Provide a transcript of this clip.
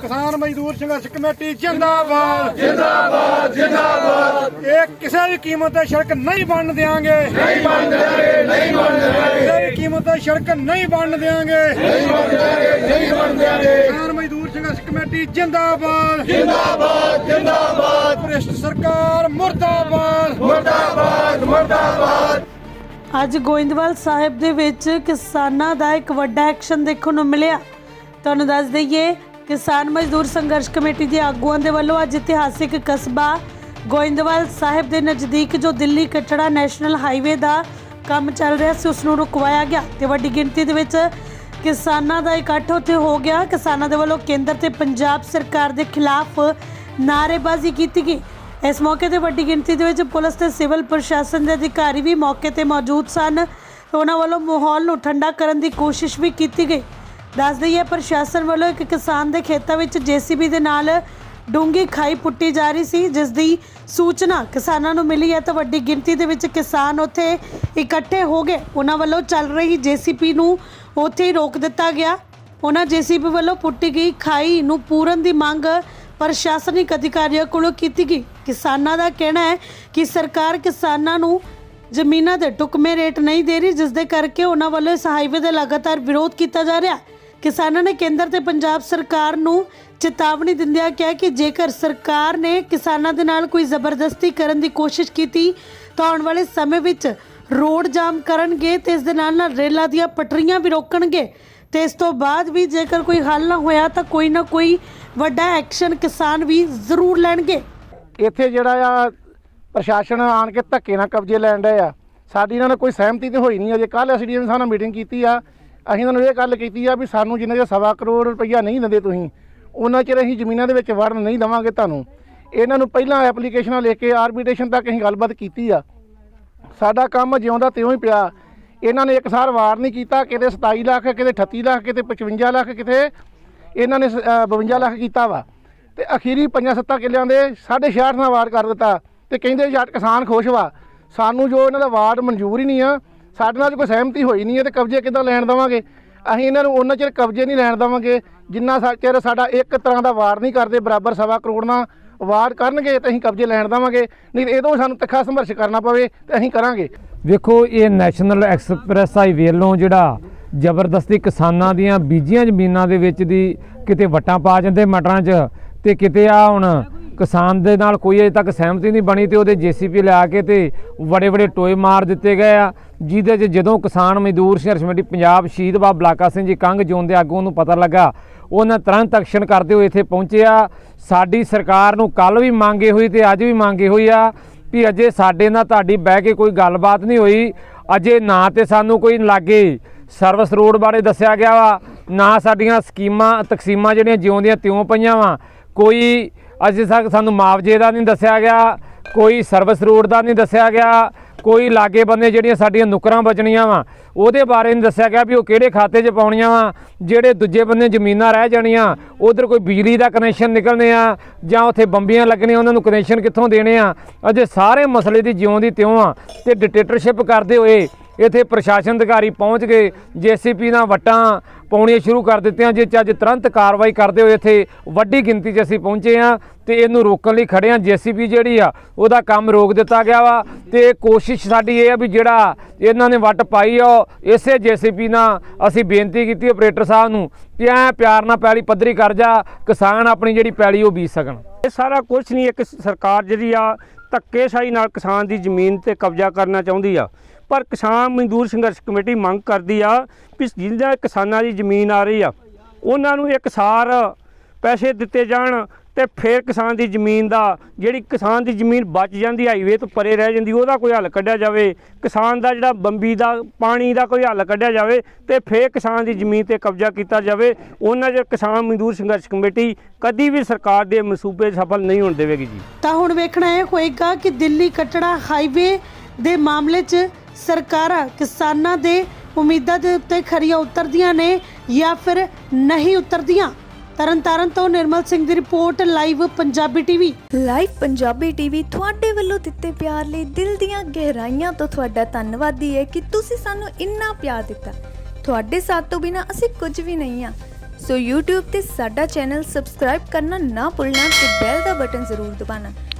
ਕਿਸਾਨ ਮਜ਼ਦੂਰ ਸੰਘਰਸ਼ ਕਮੇਟੀ ਜਿੰਦਾਬਾਦ। ਜਿੰਦਾਬਾਦ ਜਿੰਦਾਬਾਦ ਇਹ ਕਿਸੇ ਵੀ ਕੀਮਤ ਤੇ ਸੜਕ ਨਹੀਂ ਬਣਨ ਦੇਾਂਗੇ ਨਹੀਂ ਬਣਨ ਦੇਾਂਗੇ ਨਹੀਂ ਬਣਨ ਦੇਾਂਗੇ ਕਿਸੇ ਵੀ ਕੀਮਤ ਤੇ ਸੜਕ ਨਹੀਂ ਬਣਨ ਦੇਾਂਗੇ ਨਹੀਂ ਬਣਨ ਦੇਾਂਗੇ ਨਹੀਂ ਬਣਨ ਦੇਾਂਗੇ ਕਿਸਾਨ ਮਜ਼ਦੂਰ ਸੰਘਰਸ਼ ਕਮੇਟੀ ਜਿੰਦਾਬਾਦ। ਜਿੰਦਾਬਾਦ ਜਿੰਦਾਬਾਦ ਭ੍ਰਿਸ਼ਟ ਸਰਕਾਰ ਮੁਰਦਾਬਾਦ ਮੁਰਦਾਬਾਦ ਮੁਰਦਾਬਾਦ। ਅੱਜ ਗੋਇੰਦਵਾਲ ਸਾਹਿਬ ਦੇ ਵਿੱਚ ਕਿਸਾਨਾਂ ਦਾ ਇੱਕ ਵੱਡਾ ਐਕਸ਼ਨ ਦੇਖਣ ਨੂੰ ਮਿਲਿਆ। ਤੁਹਾਨੂੰ ਦੱਸ ਦਈਏ ਕਿਸਾਨ ਮਜ਼ਦੂਰ ਸੰਘਰਸ਼ ਕਮੇਟੀ ਦੇ ਆਗੂਆਂ ਦੇ ਵੱਲੋਂ ਅੱਜ ਇਤਿਹਾਸਿਕ ਕਸਬਾ ਗੋਇੰਦਵਾਲ ਸਾਹਿਬ ਦੇ ਨਜ਼ਦੀਕ ਜੋ ਦਿੱਲੀ ਕਟੜਾ ਨੈਸ਼ਨਲ ਹਾਈਵੇ ਦਾ ਕੰਮ ਚੱਲ ਰਿਹਾ ਸੀ, ਉਸ ਨੂੰ ਰੁਕਵਾਇਆ ਗਿਆ ਤੇ ਵੱਡੀ ਗਿਣਤੀ ਦੇ ਵਿੱਚ ਕਿਸਾਨਾਂ ਦਾ ਇਕੱਠ ਉੱਥੇ ਹੋ ਗਿਆ। ਕਿਸਾਨਾਂ ਦੇ ਵੱਲੋਂ ਕੇਂਦਰ ਤੇ ਪੰਜਾਬ ਸਰਕਾਰ ਦੇ ਖਿਲਾਫ ਨਾਅਰੇਬਾਜ਼ੀ ਕੀਤੀ ਗਈ। ਇਸ ਮੌਕੇ ਤੇ ਵੱਡੀ ਗਿਣਤੀ ਦੇ ਵਿੱਚ ਪੁਲਿਸ ਤੇ ਸਿਵਲ ਪ੍ਰਸ਼ਾਸਨ ਦੇ ਅਧਿਕਾਰੀ ਵੀ ਮੌਕੇ ਤੇ ਮੌਜੂਦ ਸਨ ਉਹਨਾਂ ਵੱਲੋਂ ਮਾਹੌਲ ਨੂੰ ਠੰਡਾ ਕਰਨ ਦੀ ਕੋਸ਼ਿਸ਼ ਵੀ ਕੀਤੀ ਗਈ। ਦੱਸ ਦਈਏ, ਪ੍ਰਸ਼ਾਸਨ ਵੱਲੋਂ ਇੱਕ ਕਿਸਾਨ ਦੇ ਖੇਤਾਂ ਵਿੱਚ ਜੀਸੀਬੀ ਦੇ ਨਾਲ ਡੂੰਗੀ ਖਾਈ ਪੁੱਟੀ ਜਾ ਰਹੀ ਸੀ, ਜਿਸ ਦੀ ਸੂਚਨਾ ਕਿਸਾਨਾਂ ਨੂੰ ਮਿਲੀ ਹੈ। ਤਾਂ ਵੱਡੀ ਗਿਣਤੀ ਦੇ ਵਿੱਚ ਕਿਸਾਨ ਉੱਥੇ ਇਕੱਠੇ ਹੋ ਗਏ। ਉਹਨਾਂ ਵੱਲੋਂ ਚੱਲ ਰਹੀ ਜੀਸੀਪੀ ਨੂੰ ਉੱਥੇ ਹੀ ਰੋਕ ਦਿੱਤਾ ਗਿਆ। ਉਹਨਾਂ ਜੀਸੀਬੀ ਵੱਲੋਂ ਪੁੱਟੀ ਗਈ ਖਾਈ ਨੂੰ ਪੂਰਨ ਦੀ ਮੰਗ ਪ੍ਰਸ਼ਾਸਨਿਕ ਅਧਿਕਾਰੀਆਂ ਕੋਲੋਂ ਕੀਤੀ ਗਈ। ਕਿਸਾਨਾਂ ਦਾ ਕਹਿਣਾ ਹੈ ਕਿ ਸਰਕਾਰ ਕਿਸਾਨਾਂ ਨੂੰ ਜ਼ਮੀਨਾਂ ਦੇ ਟੁਕਮੇ ਰੇਟ ਨਹੀਂ ਦੇ ਰਹੀ, ਜਿਸ ਦੇ ਕਰਕੇ ਉਹਨਾਂ ਵੱਲੋਂ ਇਸ ਹਾਈਵੇ ਦਾ ਲਗਾਤਾਰ ਵਿਰੋਧ ਕੀਤਾ ਜਾ ਰਿਹਾ। ਹੈ ਕਿਸਾਨਾਂ ਨੇ ਕੇਂਦਰ ਤੇ ਪੰਜਾਬ ਸਰਕਾਰ ਨੂੰ ਚੇਤਾਵਨੀ ਦਿੰਦਿਆਂ ਕਿਹਾ ਕਿ ਜੇਕਰ ਸਰਕਾਰ ਨੇ ਕਿਸਾਨਾਂ ਦੇ ਨਾਲ ਕੋਈ ਜ਼ਬਰਦਸਤੀ ਕਰਨ ਦੀ ਕੋਸ਼ਿਸ਼ ਕੀਤੀ, ਤਾਂ ਆਉਣ ਵਾਲੇ ਸਮੇਂ ਵਿੱਚ ਰੋਡ ਜਾਮ ਕਰਨਗੇ ਤੇ ਇਸ ਦੇ ਨਾਲ ਨਾਲ ਰੇਲਾਂ ਦੀਆਂ ਪਟਰੀਆਂ ਵੀ ਰੋਕਣਗੇ। ਤੇ ਇਸ ਤੋਂ ਬਾਅਦ ਵੀ ਜੇਕਰ ਕੋਈ ਹੱਲ ਨਾ ਹੋਇਆ, ਤਾਂ ਕੋਈ ਨਾ ਕੋਈ ਵੱਡਾ ਐਕਸ਼ਨ ਕਿਸਾਨ ਵੀ ਜ਼ਰੂਰ ਲੈਣਗੇ। ਇੱਥੇ ਜਿਹੜਾ ਆ, ਪ੍ਰਸ਼ਾਸਨ ਆਣ ਕੇ ਧੱਕੇ ਨਾਲ ਕਬਜ਼ੇ ਲੈਣ ਡਏ ਆ। ਸਾਡੀ ਇਹਨਾਂ ਨਾਲ ਕੋਈ ਸਹਿਮਤੀ ਤੇ ਹੋਈ ਨਹੀਂ, ਅਜੇ ਕੱਲ ਐਸਡੀਐਮ ਸਾਹਿਬ ਨਾਲ ਮੀਟਿੰਗ ਕੀਤੀ ਆ। ਅਸੀਂ ਤੁਹਾਨੂੰ ਇਹ ਗੱਲ ਕੀਤੀ ਆ ਵੀ ਸਾਨੂੰ ਜਿੰਨਾ ਚਿਰ ਸਵਾ ਕਰੋੜ ਰੁਪਈਆ ਨਹੀਂ ਦਿੰਦੇ ਤੁਸੀਂ, ਉਹਨਾਂ ਚਿਰ ਅਸੀਂ ਜ਼ਮੀਨਾਂ ਦੇ ਵਿੱਚ ਵੜਨ ਨਹੀਂ ਦੇਵਾਂਗੇ ਤੁਹਾਨੂੰ। ਇਹਨਾਂ ਨੂੰ ਪਹਿਲਾਂ ਐਪਲੀਕੇਸ਼ਨਾਂ ਲੈ ਕੇ ਆਰਬਿਟ੍ਰੇਸ਼ਨ ਤੱਕ ਅਸੀਂ ਗੱਲਬਾਤ ਕੀਤੀ ਆ। ਸਾਡਾ ਕੰਮ ਜਿਉਂਦਾ ਤਿਉਂ ਹੀ ਪਿਆ। ਇਹਨਾਂ ਨੇ ਇੱਕ ਸਾਰ ਵਾਰ ਨਹੀਂ ਕੀਤਾ, ਕਿਤੇ 27 ਲੱਖ, ਕਿਤੇ 38 ਲੱਖ, ਕਿਤੇ 55 ਲੱਖ, ਕਿਤੇ ਇਹਨਾਂ ਨੇ ਸ- ਅਹ 52 ਲੱਖ ਕੀਤਾ ਵਾ। ਤੇ ਅਖੀਰੀ 5-7 ਕਿੱਲਿਆਂ ਦੇ 66 ਨਾਲ ਵਾਰ ਕਰ ਦਿੱਤਾ ਤੇ ਕਹਿੰਦੇ ਜੱਟ ਕਿਸਾਨ ਖੁਸ਼ ਵਾ। ਸਾਨੂੰ ਜੋ ਇਹਨਾਂ ਦਾ ਵਾਰਡ ਮਨਜ਼ੂਰ ਹੀ ਨਹੀਂ ਆ ਸਾਡੇ ਨਾਲ ਕੋਈ ਸਹਿਮਤੀ ਹੋਈ ਨਹੀਂ ਹੈ ਤੇ ਕਬਜ਼ੇ ਕਿੱਦਾਂ ਲੈਣ ਦੇਵਾਂਗੇ? ਅਸੀਂ ਇਹਨਾਂ ਨੂੰ ਉਹਨਾਂ ਚਿਰ ਕਬਜ਼ੇ ਨਹੀਂ ਲੈਣ ਦੇਵਾਂਗੇ। ਜਿੰਨਾ ਸਾ- ਚਿਰ ਸਾਡਾ ਇੱਕ ਤਰ੍ਹਾਂ ਦਾ ਵਾਰ ਨਹੀਂ ਕਰਦੇ, ਬਰਾਬਰ ਸਵਾ ਕਰੋੜ ਨਾਲ ਵਾਰ ਕਰਨਗੇ ਤੇ ਅਸੀਂ ਕਬਜ਼ੇ ਲੈਣ ਦੇਵਾਂਗੇ। ਨਹੀਂ, ਇਹ ਤੋਂ ਸਾਨੂੰ ਤਿੱਖਾ ਸੰਘਰਸ਼ ਕਰਨਾ ਪਵੇ ਤੇ ਅਸੀਂ ਕਰਾਂਗੇ। ਵੇਖੋ, ਇਹ ਨੈਸ਼ਨਲ ਐਕਸਪ੍ਰੈਸ ਹਾਈਵੇ ਵੱਲੋਂ ਜਿਹੜਾ ਜ਼ਬਰਦਸਤੀ ਕਿਸਾਨਾਂ ਦੀਆਂ ਬੀਜੀਆਂ ਜ਼ਮੀਨਾਂ ਦੇ ਵਿੱਚ ਦੀ ਕਿਤੇ ਵਟਾਂ ਪਾ ਜਾਂਦੇ ਮਟਰਾਂ 'ਚ ਤੇ ਕਿਤੇ ਆ ਹੁਣ ਕਿਸਾਨ ਦੇ ਨਾਲ ਕੋਈ ਅਜੇ ਤੱਕ ਸਹਿਮਤੀ ਨਹੀਂ ਬਣੀ ਤੇ ਉਹਦੇ ਜੀਸੀਪੀ ਲਿਆ ਕੇ ਤੇ ਬੜੇ ਬੜੇ ਟੋਏ ਮਾਰ ਦਿੱਤੇ ਗਏ ਆ, ਜਿਹਦੇ 'ਚ ਜਦੋਂ ਕਿਸਾਨ ਮਜ਼ਦੂਰ ਸੰਘਰਸ਼ ਕਮੇਟੀ ਪੰਜਾਬ ਸ਼ਹੀਦ ਬਾਬਾ ਬਲਾਕਾ ਸਿੰਘ ਜੀ ਕੰਗ ਜੋਨ ਦੇ ਆਗੂ ਨੂੰ ਪਤਾ ਲੱਗਾ, ਉਹਨਾਂ ਤੁਰੰਤ ਐਕਸ਼ਨ ਕਰਦੇ ਹੋਏ ਇੱਥੇ ਪਹੁੰਚਿਆ ਸਾਡੀ ਸਰਕਾਰ ਨੂੰ ਕੱਲ ਵੀ ਮੰਗੇ ਹੋਈ ਤੇ ਅੱਜ ਵੀ ਮੰਗੇ ਹੋਈ ਆ ਵੀ ਅਜੇ ਸਾਡੇ ਨਾਲ ਤੁਹਾਡੀ ਬਹਿ ਕੇ ਕੋਈ ਗੱਲਬਾਤ ਨਹੀਂ ਹੋਈ, ਅਜੇ ਨਾ ਤੇ ਸਾਨੂੰ ਕੋਈ ਲਾਗੇ ਸਰਵਿਸ ਰੋਡ ਬਾਰੇ ਦੱਸਿਆ ਗਿਆ ਵਾ, ਨਾ ਸਾਡੀਆਂ ਸਕੀਮਾਂ, ਤਕਸੀਮਾਂ ਜਿਹੜੀਆਂ ਜਿਉਂਦੀਆਂ ਤਿਉਂ ਪਈਆਂ ਵਾ, ਕੋਈ ਅਜੇ ਤੱਕ ਸਾਨੂੰ ਮੁਆਵਜ਼ੇ ਦਾ ਨਹੀਂ ਦੱਸਿਆ ਗਿਆ, ਕੋਈ ਸਰਵਿਸ ਰੋਡ ਦਾ ਨਹੀਂ ਦੱਸਿਆ ਗਿਆ, ਕੋਈ ਲਾਗੇ ਬੰਦੇ ਜਿਹੜੀਆਂ ਸਾਡੀਆਂ ਨੁਕਰਾਂ ਬਚਣੀਆਂ ਵਾ, ਉਹਦੇ ਬਾਰੇ ਨਹੀਂ ਦੱਸਿਆ ਗਿਆ ਵੀ ਉਹ ਕਿਹੜੇ ਖਾਤੇ 'ਚ ਪਾਉਣੀਆਂ ਵਾ, ਜਿਹੜੇ ਦੂਜੇ ਬੰਦੇ ਜ਼ਮੀਨਾਂ ਰਹਿ ਜਾਣੀਆਂ, ਉਧਰ ਕੋਈ ਬਿਜਲੀ ਦਾ ਕਨੈਕਸ਼ਨ ਨਿਕਲਣੇ ਆ, ਜਾਂ ਉੱਥੇ ਬੰਬੀਆਂ ਲੱਗਣੀਆਂ, ਉਹਨਾਂ ਨੂੰ ਕਨੈਕਸ਼ਨ ਕਿੱਥੋਂ ਦੇਣੇ ਆ? ਅਜੇ ਸਾਰੇ ਮਸਲੇ ਦੀ ਜਿਉਂ ਦੀ ਤਿਉਂ ਆ, ਤੇ ਡਿਕਟੇਟਰਸ਼ਿਪ ਕਰਦੇ ਹੋਏ ਇੱਥੇ ਪ੍ਰਸ਼ਾਸਨ ਅਧਿਕਾਰੀ ਪਹੁੰਚ ਗਏ, ਜੀਸੀਪੀ ਨਾਲ ਵਟਾਂ ਪਾਉਣੀਆਂ ਸ਼ੁਰੂ ਕਰ ਦਿੱਤੀਆਂ ਜਿਸ 'ਚ ਅੱਜ ਤੁਰੰਤ ਕਾਰਵਾਈ ਕਰਦੇ ਹੋਏ ਇੱਥੇ ਵੱਡੀ ਗਿਣਤੀ 'ਚ ਅਸੀਂ ਪਹੁੰਚੇ ਆ ਤੇ ਇਹਨੂੰ ਰੋਕਣ ਲਈ ਖੜੇ ਆ ਜੀਸੀਪੀ ਜਿਹੜੀ ਆ, ਉਹਦਾ ਕੰਮ ਰੋਕ ਦਿੱਤਾ ਗਿਆ ਵਾ ਤੇ ਕੋਸ਼ਿਸ਼ ਸਾਡੀ ਇਹ ਆ ਵੀ ਜਿਹੜਾ ਇਹਨਾਂ ਨੇ ਵੱਟ ਪਾਈ ਆ, ਉਹ ਇਸੇ ਜੀਸੀਪੀ ਨਾਲ ਅਸੀਂ ਬੇਨਤੀ ਕੀਤੀ ਆਪਰੇਟਰ ਸਾਹਿਬ ਨੂੰ ਕਿ ਐ ਪਿਆਰ ਨਾਲ ਪੈਲੀ ਪੱਧਰੀ ਕਰ ਜਾ, ਕਿਸਾਨ ਆਪਣੀ ਜਿਹੜੀ ਪੈਲੀ ਉਹ ਬੀਜ ਸਕਣ। ਇਹ ਸਾਰਾ ਕੁਝ ਨਹੀਂ, ਇੱਕ ਸਰਕਾਰ ਜਿਹੜੀ ਆ ਧੱਕੇਸ਼ਾਹੀ ਨਾਲ ਕਿਸਾਨ ਦੀ ਜ਼ਮੀਨ ਤੇ ਕਬਜ਼ਾ ਕਰਨਾ ਚਾਹੁੰਦੀ ਆ। ਪਰ ਕਿਸਾਨ ਮਜ਼ਦੂਰ ਸੰਘਰਸ਼ ਕਮੇਟੀ ਮੰਗ ਕਰਦੀ ਆ ਵੀ ਜਿਹਨਾਂ ਕਿਸਾਨਾਂ ਦੀ ਜ਼ਮੀਨ ਆ ਰਹੀ ਆ, ਉਹਨਾਂ ਨੂੰ ਇੱਕ ਸਾਰ ਪੈਸੇ ਦਿੱਤੇ ਜਾਣ ਤੇ ਫਿਰ ਕਿਸਾਨ ਦੀ ਜ਼ਮੀਨ ਦਾ, ਜਿਹੜੀ ਕਿਸਾਨ ਦੀ ਜ਼ਮੀਨ ਬਚ ਜਾਂਦੀ ਹਾਈਵੇ ਤੋਂ ਪਰੇ ਰਹਿ ਜਾਂਦੀ, ਉਹਦਾ ਕੋਈ ਹੱਲ ਕੱਢਿਆ ਜਾਵੇ, ਕਿਸਾਨ ਦਾ ਜਿਹੜਾ ਬੰਬੀ ਦਾ ਪਾਣੀ ਦਾ ਕੋਈ ਹੱਲ ਕੱਢਿਆ ਜਾਵੇ ਤੇ ਫਿਰ ਕਿਸਾਨ ਦੀ ਜ਼ਮੀਨ ਤੇ ਕਬਜ਼ਾ ਕੀਤਾ ਜਾਵੇ, ਉਹਨਾਂ ਜੇ ਕਿਸਾਨ ਮਜ਼ਦੂਰ ਸੰਘਰਸ਼ ਕਮੇਟੀ ਕਦੀ ਵੀ ਸਰਕਾਰ ਦੇ ਮਨਸੂਬੇ ਸਫਲ ਨਹੀਂ ਹੋਣ ਦੇਵੇਗੀ ਜੀ। ਤਾਂ ਹੁਣ ਵੇਖਣਾ ਇਹ ਹੋਏਗਾ ਕਿ ਦਿੱਲੀ ਕਟੜਾ ਹਾਈਵੇ ਦੇ ਮਾਮਲੇ 'ਚ ਸਰਕਾਰਾਂ ਕਿਸਾਨਾਂ ਦੇ ਉਮੀਦਾਂ ਦੇ ਉੱਤੇ ਖਰੀਆਂ ਉਤਰਦੀਆਂ ਨੇ ਜਾਂ ਫਿਰ ਨਹੀਂ ਉਤਰਦੀਆਂ? ਤਰਨਤਾਰਨ ਤੋਂ ਨਿਰਮਲ ਸਿੰਘ ਦੀ report, live Punjabi TV. Live Punjabi TV ਤੁਹਾਡੇ ਵੱਲੋਂ ਦਿੱਤੇ ਪਿਆਰ ਲਈ ਦਿਲ ਦੀਆਂ ਗਹਿਰਾਈਆਂ ਤੋਂ ਤੁਹਾਡਾ ਧੰਨਵਾਦੀ ਹੈ ਕਿ ਤੁਸੀਂ ਸਾਨੂੰ ਇੰਨਾ ਪਿਆਰ ਦਿੱਤਾ। ਤੁਹਾਡੇ ਸਾਥ ਤੋਂ ਬਿਨਾ ਅਸੀਂ ਕੁਝ ਵੀ ਨਹੀਂ ਆ ਸੋ YouTube ਤੇ ਸਾਡਾ ਚੈਨਲ ਸਬਸਕ੍ਰਾਈਬ ਕਰਨਾ ਨਾ ਭੁੱਲਣਾ ਤੇ ਬੈਲ ਦਾ ਬਟਨ ਜ਼ਰੂਰ ਦਬਾਉਣਾ।